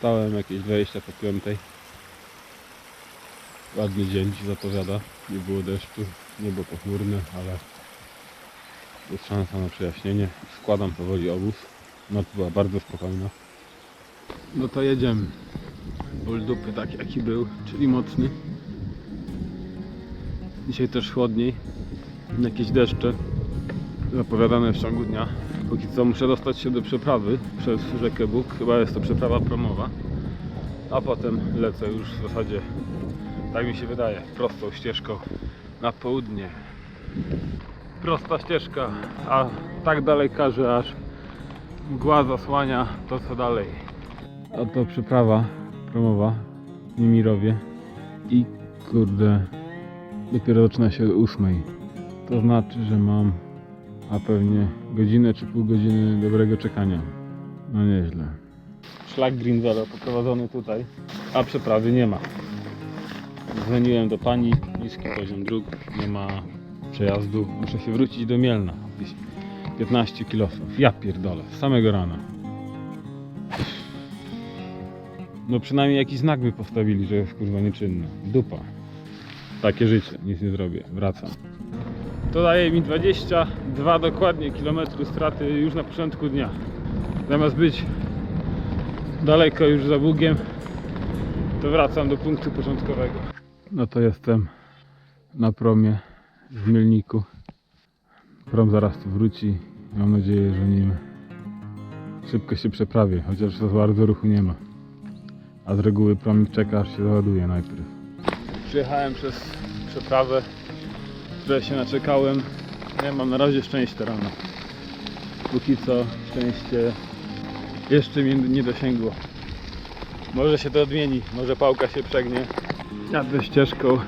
Wstałem jakieś 20 po 5. Ładny dzień ci zapowiada. Nie było deszczu, niebo pochmurne, ale jest szansa na przejaśnienie. Składam powoli obóz. Noc była bardzo spokojna. No to jedziemy. Ból dupy taki jaki był, czyli mocny. Dzisiaj też chłodniej. Jakieś deszcze zapowiadane w ciągu dnia. Póki co muszę dostać się do przeprawy przez rzekę Bóg. Chyba jest to przeprawa promowa. A potem lecę już w zasadzie, tak mi się wydaje, prostą ścieżką na południe. Prosta ścieżka, a tak daleka, że aż mgła zasłania to co dalej. A to przeprawa promowa w Nimirowie i kurde, dopiero zaczyna się o ósmej. To znaczy, że mam a pewnie godzinę czy pół godziny dobrego czekania. No nieźle. Szlak Greenville poprowadzony tutaj, a przeprawy nie ma. Dzwoniłem do pani, niski poziom dróg, nie ma przejazdu. Muszę się wrócić do Mielna. Jakieś 15 km. Ja pierdolę, samego rana. No przynajmniej jakiś znak by postawili, że jest kurwa nieczynny. Dupa. Takie życie, nic nie zrobię, wracam. To daje mi 22 dokładnie kilometry straty już na początku dnia. Zamiast być daleko już za Bugiem, to wracam do punktu początkowego. No to jestem na promie w Mielniku. Prom zaraz tu wróci. Mam nadzieję, że nim szybko się przeprawię, chociaż za bardzo ruchu nie ma. A z reguły promik czeka aż się załaduje najpierw. Przyjechałem przez przeprawę które się naczekałem. Nie mam na razie szczęścia rano. Póki co szczęście jeszcze mnie nie dosięgło. Może się to odmieni, może pałka się przegnie. Jadę ścieżką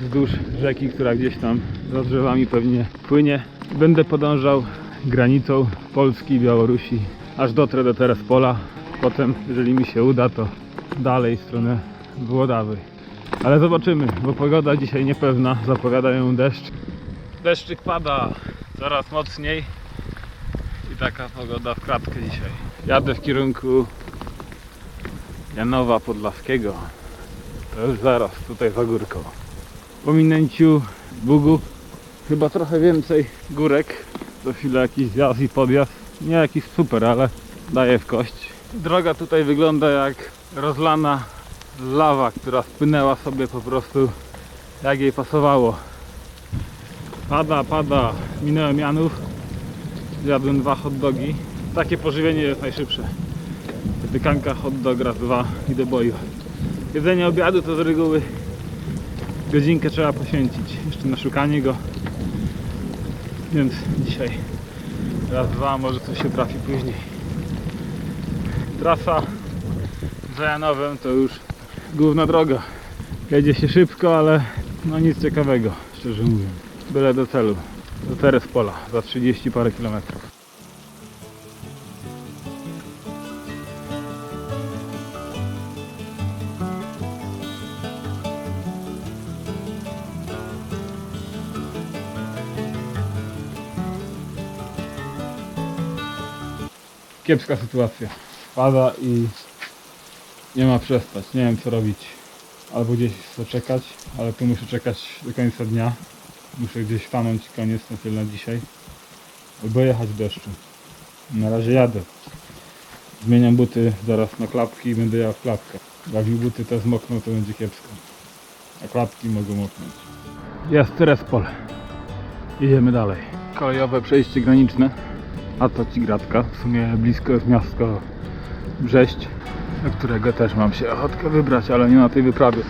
wzdłuż rzeki, która gdzieś tam za drzewami pewnie płynie. Będę podążał granicą Polski i Białorusi, aż dotrę do Terespola. Potem, jeżeli mi się uda, to dalej w stronę Włodawy. Ale zobaczymy, bo pogoda dzisiaj niepewna, zapowiadają deszcz. Deszczyk pada coraz mocniej i taka pogoda w kratkę dzisiaj. Jadę w kierunku Janowa Podlaskiego. To już zaraz, tutaj za górką. Po minęciu Bugu chyba trochę więcej górek. Co chwilę jakiś zjazd i podjazd. Nie jakiś super, ale daje w kość. Droga tutaj wygląda jak rozlana lawa, która wpłynęła sobie po prostu jak jej pasowało. Pada, pada. Minąłem Janów. Zjadłem dwa hot dogi. Takie pożywienie jest najszybsze. Wypikanka, hot dog raz, dwa i do boju. Jedzenie obiadu to z reguły godzinkę trzeba poświęcić jeszcze na szukanie go. Więc dzisiaj raz, dwa, może coś się trafi później. Trasa za Janowem to już główna droga. Jedzie się szybko, ale no nic ciekawego, szczerze mówiąc. Byle do celu. Do Terespola za 30 parę kilometrów. Kiepska sytuacja. Pada i nie ma przestać. Nie wiem co robić. Albo gdzieś zaczekać, ale tu muszę czekać do końca dnia. Muszę gdzieś stanąć koniec na tyle na dzisiaj. Albo jechać w deszczu. Na razie jadę. Zmieniam buty zaraz na klapki i będę jechał w. Jak mi buty te zmokną, to będzie kiepsko. A klapki mogą moknąć. Jest Terespol. Idziemy dalej. Kolejowe przejście graniczne. A to Cigratka. W sumie blisko jest miasto Brześć do którego też mam się ochotkę wybrać, ale nie na tej wyprawie.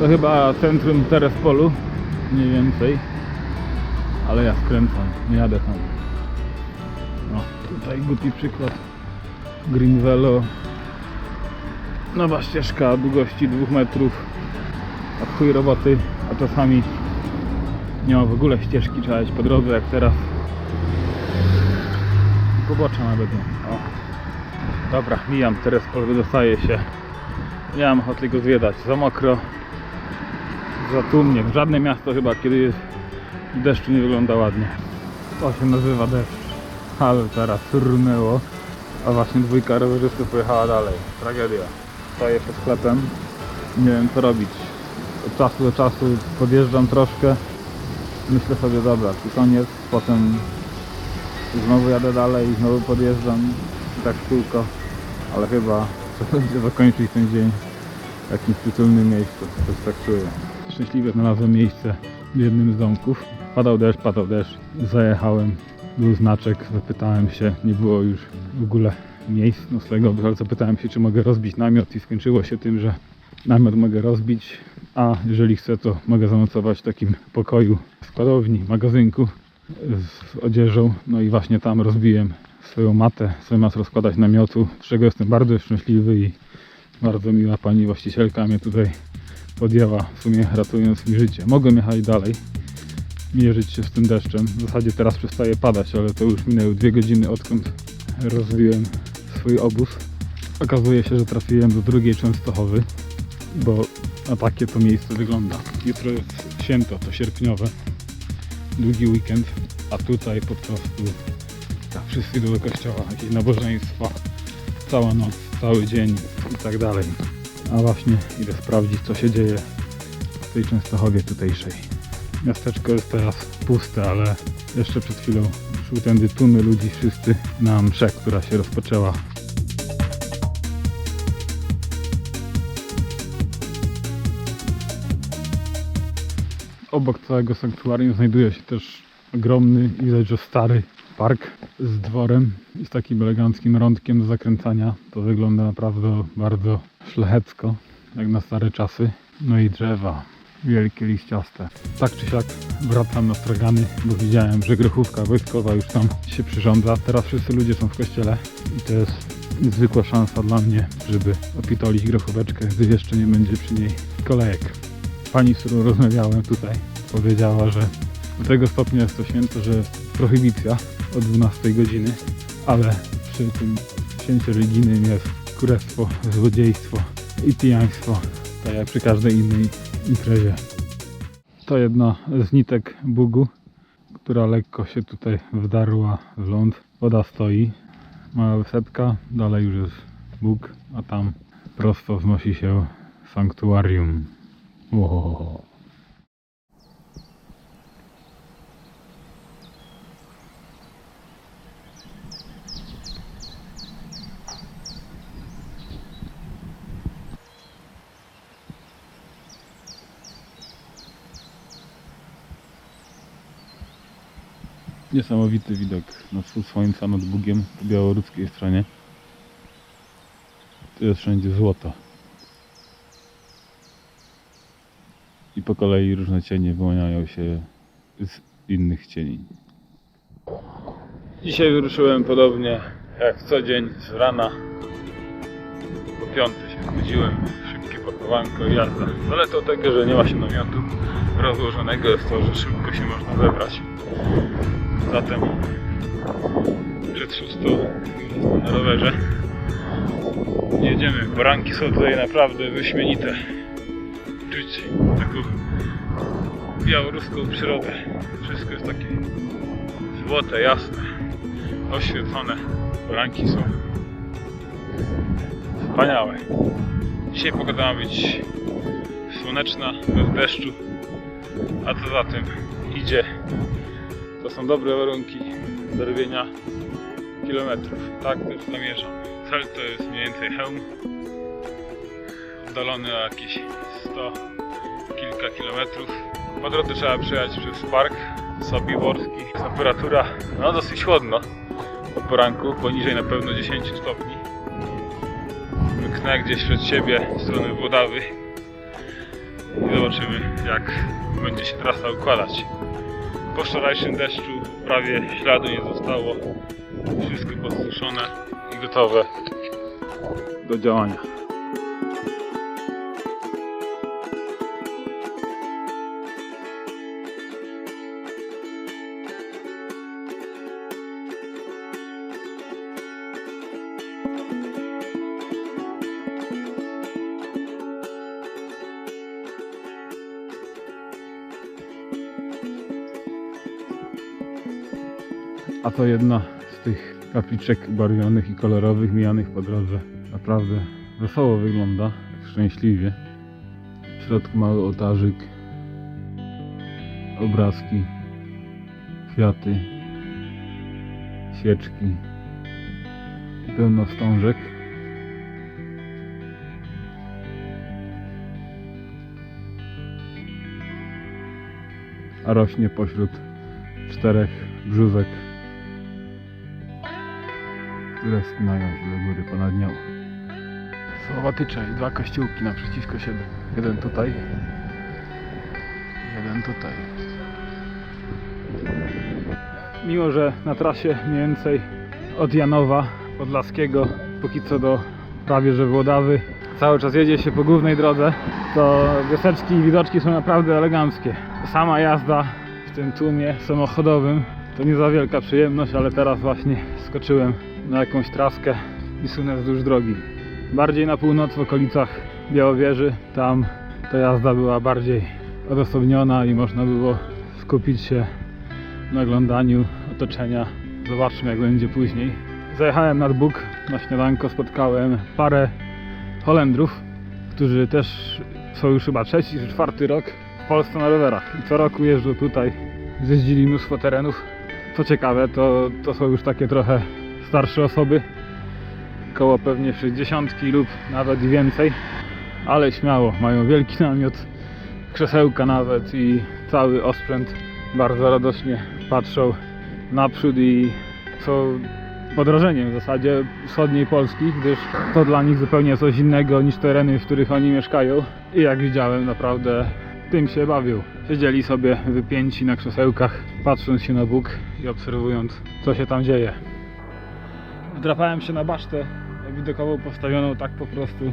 To chyba centrum Terespolu, mniej więcej. Ale ja skręcam, nie jadę tam. No, tutaj głupi przykład. Green Velo. Nowa ścieżka długości 2 metrów. A chuj roboty, a czasami nie ma w ogóle ścieżki, trzeba iść po drodze jak teraz. Pobocza nawet nie. O. Dobra, mijam Terespol, wydostaję się. Nie mam ochoty go zwiedzać. Za mokro, za tłumnie. Żadne miasto chyba, kiedy jest nie wygląda ładnie. To się nazywa deszcz. Ale teraz rnęło. A właśnie dwójka rowerzystów pojechała dalej. Tragedia. Stoję przed sklepem. Nie wiem co robić. Od czasu do czasu podjeżdżam troszkę. Myślę sobie, dobra, tu koniec. Potem znowu jadę dalej i znowu podjeżdżam. I tak kółko. Ale chyba trzeba będzie zakończyć ten dzień w jakimś przytulnym miejscu. Coś tak czuję. Szczęśliwie znalazłem miejsce w jednym z domków. Padał deszcz, padał deszcz. Zajechałem. Był znaczek, zapytałem się, nie było już w ogóle miejsc noclegowych, ale zapytałem się, czy mogę rozbić namiot i skończyło się tym, że namiot mogę rozbić, a jeżeli chcę, to mogę zanocować w takim pokoju składowni, magazynku z odzieżą. No i właśnie tam rozbiłem swoją matę zamiast rozkładać namiotu, z czego jestem bardzo szczęśliwy i bardzo miła pani właścicielka mnie tutaj podjęła, w sumie ratując mi życie. Mogłem jechać dalej, mierzyć się z tym deszczem. W zasadzie teraz przestaje padać, ale to już minęły dwie godziny odkąd rozbiłem swój obóz. Okazuje się, że trafiłem do drugiej Częstochowy, bo na takie to miejsce wygląda. Jutro jest święto, to sierpniowe, długi weekend, a tutaj po prostu tak, wszyscy do kościoła, jakieś nabożeństwa, cała noc, cały dzień i tak dalej. A właśnie idę sprawdzić, co się dzieje w tej Częstochowie tutejszej. Miasteczko jest teraz puste, ale jeszcze przed chwilą szły tędy tłumy ludzi wszyscy na mszę, która się rozpoczęła. Obok całego sanktuarium znajduje się też ogromny i widać, że stary park z dworem i z takim eleganckim rądkiem do zakręcania. To wygląda naprawdę bardzo szlachecko, jak na stare czasy. No i drzewa, wielkie liściaste. Tak czy siak wracam na stragany, bo widziałem, że grochówka wojskowa już tam się przyrządza. Teraz wszyscy ludzie są w kościele i to jest niezwykła szansa dla mnie, żeby opitolić grochóweczkę, gdy jeszcze nie będzie przy niej kolejek. Pani, z którą rozmawiałem tutaj, powiedziała, że do tego stopnia jest to święto, że prohibicja o 12 godziny, ale przy tym święcie religijnym jest kurestwo, złodziejstwo i pijaństwo, tak jak przy każdej innej imprezie. To jedna z nitek Bugu, która lekko się tutaj wdarła w ląd. Woda stoi, mała wysepka, dalej już jest Bóg, a tam prosto wznosi się sanktuarium. Wow. Niesamowity widok na wschód słońca nad Bugiem po białoruskiej stronie. Tu jest wszędzie złoto. I po kolei różne cienie wyłaniają się z innych cieni. Dzisiaj wyruszyłem podobnie jak co dzień z rana. Po piąty się zbudziłem, szybkie pakowanko i jazda. Zaletą tego, że nie ma się namiotu rozłożonego jest to, że szybko się można zebrać. Zatem przed szóstą na rowerze. Jedziemy. Poranki są tutaj naprawdę wyśmienite. Czuć taką białoruską przyrodę. Wszystko jest takie złote, jasne, oświetlone. Poranki są wspaniałe. Dzisiaj pogoda ma być słoneczna, bez deszczu. A co za tym idzie to są dobre warunki do robienia kilometrów. Tak też zamierzam. Cel to jest mniej więcej hełm. Oddalony o jakieś 100 kilka kilometrów. Po drodze trzeba przejechać przez park Sobiborski. Temperatura no dosyć chłodno od poranku, poniżej na pewno 10 stopni. Mknę gdzieś przed siebie w stronę Włodawy i zobaczymy jak będzie się trasa układać. Po wczorajszym deszczu prawie śladu nie zostało. Wszystko podsuszone i gotowe do działania. To jedna z tych kapliczek barwionych i kolorowych mijanych po drodze. Naprawdę wesoło wygląda, szczęśliwie. W środku mały ołtarzyk, obrazki, kwiaty, świeczki pełno wstążek. A rośnie pośród czterech brzózek, które spinają się do góry ponad nią. Słowatycze i dwa kościółki naprzeciwko siebie. Jeden tutaj, jeden tutaj. Mimo, że na trasie mniej więcej od Janowa Podlaskiego, póki co do prawie że Włodawy, cały czas jedzie się po głównej drodze, to wioseczki i widoczki są naprawdę eleganckie. Sama jazda w tym tłumie samochodowym to nie za wielka przyjemność, ale teraz właśnie skoczyłem na jakąś traskę i sunę wzdłuż drogi. Bardziej na północ w okolicach Białowieży, tam ta jazda była bardziej odosobniona i można było skupić się na oglądaniu otoczenia. Zobaczmy jak będzie później. Zajechałem nad Bóg na śniadanko, spotkałem parę Holendrów, którzy też są już chyba trzeci czy czwarty rok w Polsce na rowerach. I co roku jeżdżą tutaj, zjeździli mnóstwo terenów. Co ciekawe, to, to są już takie trochę starsze osoby, koło pewnie 60 lub nawet więcej, ale śmiało, mają wielki namiot, krzesełka nawet i cały osprzęt. Bardzo radośnie patrzą naprzód i są podrożeniem w zasadzie wschodniej Polski, gdyż to dla nich zupełnie coś innego niż tereny, w których oni mieszkają. I jak widziałem, naprawdę tym się bawią. Siedzieli sobie wypięci na krzesełkach, patrząc się na Bóg i obserwując, co się tam dzieje. Wdrapałem się na basztę widokową postawioną tak po prostu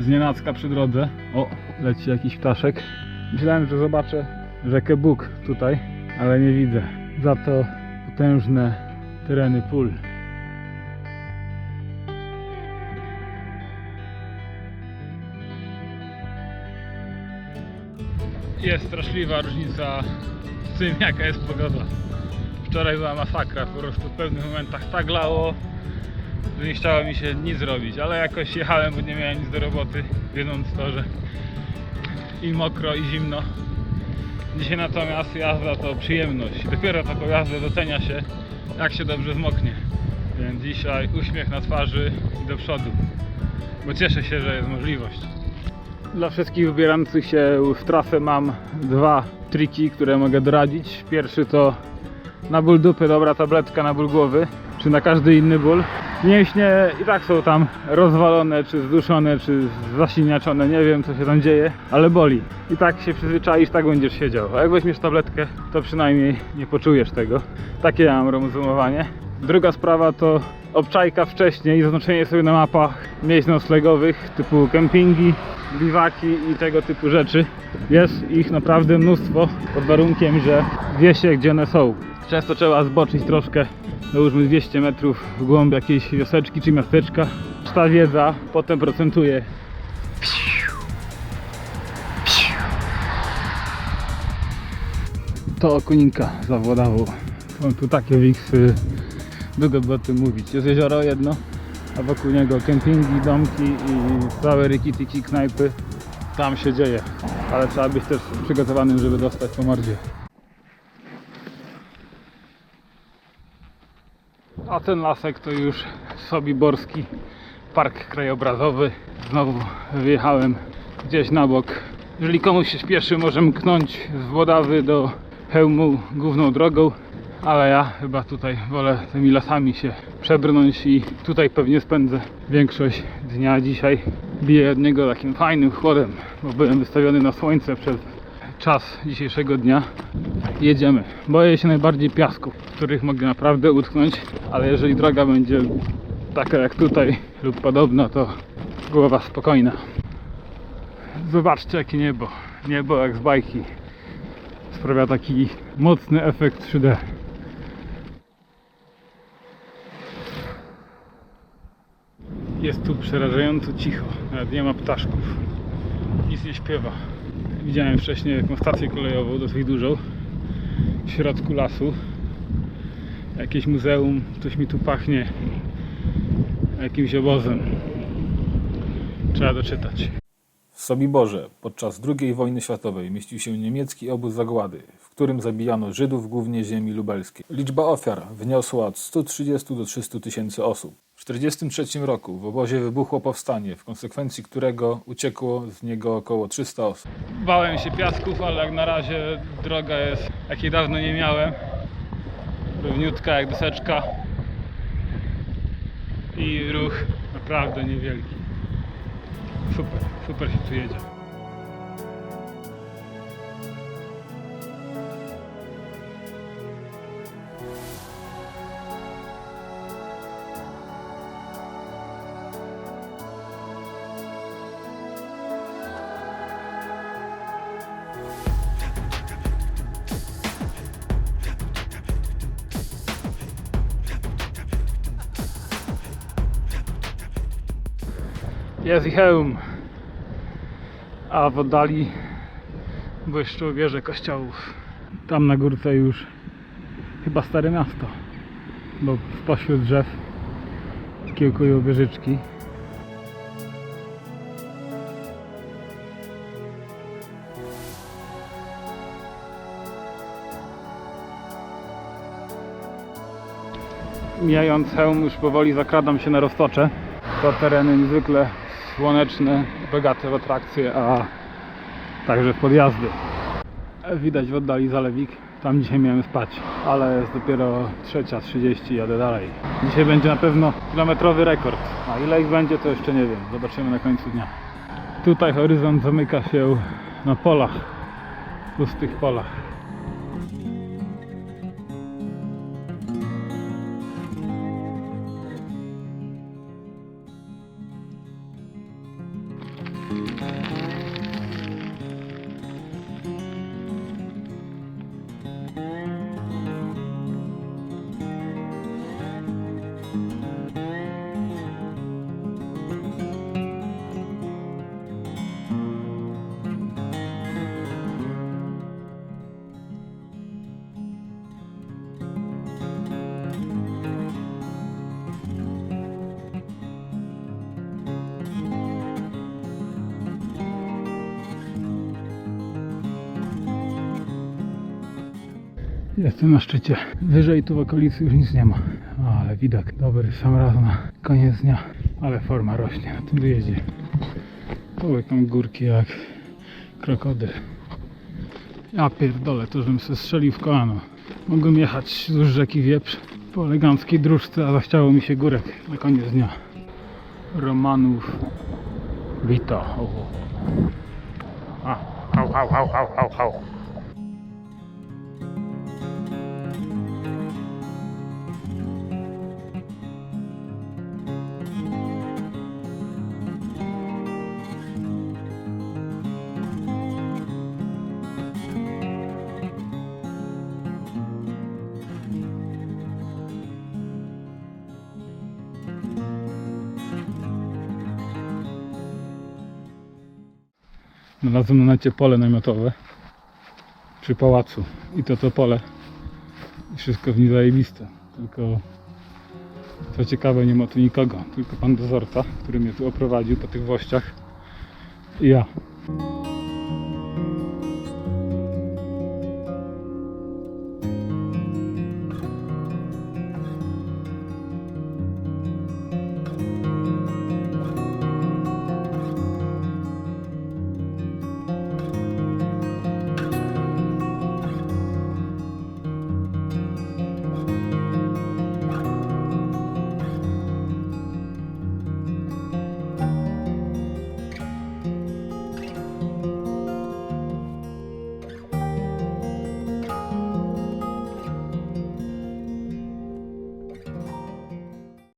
z nienacka przy drodze. O, leci jakiś ptaszek. Myślałem, że zobaczę rzekę Bóg tutaj, ale nie widzę. Za to potężne tereny pól. Jest straszliwa różnica z tym jaka jest pogoda. Wczoraj była masakra, po prostu w pewnych momentach tak lało, nie chciało mi się nic robić, ale jakoś jechałem, bo nie miałem nic do roboty, wiedząc to, że i mokro i zimno. Dzisiaj natomiast jazda to przyjemność. Dopiero taką jazdę docenia się, jak się dobrze zmoknie. Więc dzisiaj uśmiech na twarzy i do przodu. Bo cieszę się, że jest możliwość. Dla wszystkich wybierających się w trasę mam dwa triki, które mogę doradzić. Pierwszy to na ból dupy dobra tabletka na ból głowy, czy na każdy inny ból. Mięśnie i tak są tam rozwalone, czy zduszone, czy zasiniaczone, nie wiem co się tam dzieje, ale boli. I tak się przyzwyczaisz, tak będziesz siedział. A jak weźmiesz tabletkę, to przynajmniej nie poczujesz tego. Takie ja mam rozumowanie. Druga sprawa to obczajka wcześniej zaznaczenie sobie na mapach miejsc noclegowych typu kempingi, biwaki i tego typu rzeczy. Jest ich naprawdę mnóstwo pod warunkiem, że wie się gdzie one są. Często trzeba zboczyć troszkę, załóżmy 200 metrów w głąb jakiejś wioseczki czy miasteczka. Ta wiedza potem procentuje. To koninka zawłodało. Są tu takie wiksy, długo by o tym mówić. Jest jezioro jedno, a wokół niego kempingi, domki i całe rikitiki, knajpy. Tam się dzieje, ale trzeba być też przygotowanym, żeby dostać po mordzie. A ten lasek to już Sobiborski Park Krajobrazowy. Znowu wyjechałem gdzieś na bok. Jeżeli komuś się śpieszy, może mknąć z Włodawy do Chełmu główną drogą, ale ja chyba tutaj wolę tymi lasami się przebrnąć i tutaj pewnie spędzę większość dnia dzisiaj. Biję od niego takim fajnym chłodem, bo byłem wystawiony na słońce przez czas dzisiejszego dnia. Jedziemy. Boję się najbardziej piasków, w których mogę naprawdę utknąć, ale jeżeli droga będzie taka jak tutaj lub podobna, to głowa spokojna. Zobaczcie jakie niebo. Niebo jak z bajki. Sprawia taki mocny efekt 3D. Jest tu przerażająco cicho, nawet nie ma ptaszków. Nic nie śpiewa. Widziałem wcześniej taką stację kolejową, dosyć dużą, w środku lasu. Jakieś muzeum, coś mi tu pachnie jakimś obozem. Trzeba doczytać. W Sobiborze podczas II wojny światowej mieścił się niemiecki obóz zagłady, w którym zabijano Żydów głównie ziemi lubelskiej. Liczba ofiar wyniosła od 130 do 300 tysięcy osób. W 1943 roku w obozie wybuchło powstanie, w konsekwencji którego uciekło z niego około 300 osób. Bałem się piasków, ale jak na razie droga jest jakiej dawno nie miałem. Równiutka jak deseczka. I ruch naprawdę niewielki. Super, super się tu jedzie. Jest i hełm. A w oddali błyszczą wieże kościołów. Tam na górce już chyba stare miasto. Bo pośród drzew kiełkują wieżyczki. Mijając hełm już powoli zakradam się na roztocze. To tereny niezwykle słoneczne, bogate w atrakcje, a także w podjazdy. Widać w oddali zalewik, tam dzisiaj miałem spać, ale jest dopiero 3.30, jadę dalej. Dzisiaj będzie na pewno kilometrowy rekord, a ile ich będzie to jeszcze nie wiem, zobaczymy na końcu dnia. Tutaj horyzont zamyka się na polach, pustych polach. Jestem na szczycie. Wyżej tu w okolicy już nic nie ma. Ale widok dobry, sam raz na koniec dnia. Ale forma rośnie na tym wyjeździe. Połykam górki jak krokodyl. Ja pierdolę, to żebym se strzelił w kolano. Mogłem jechać wzdłuż rzeki Wieprz po eleganckiej dróżce, a zachciało mi się górek na koniec dnia. Romanów Vito. Au, au, au, au, au, au. Znalazłem na necie pole namiotowe przy pałacu. I to to pole. I wszystko w nim zajebiste. Tylko co ciekawe nie ma tu nikogo. Tylko pan dozorca który mnie tu oprowadził po tych wościach i ja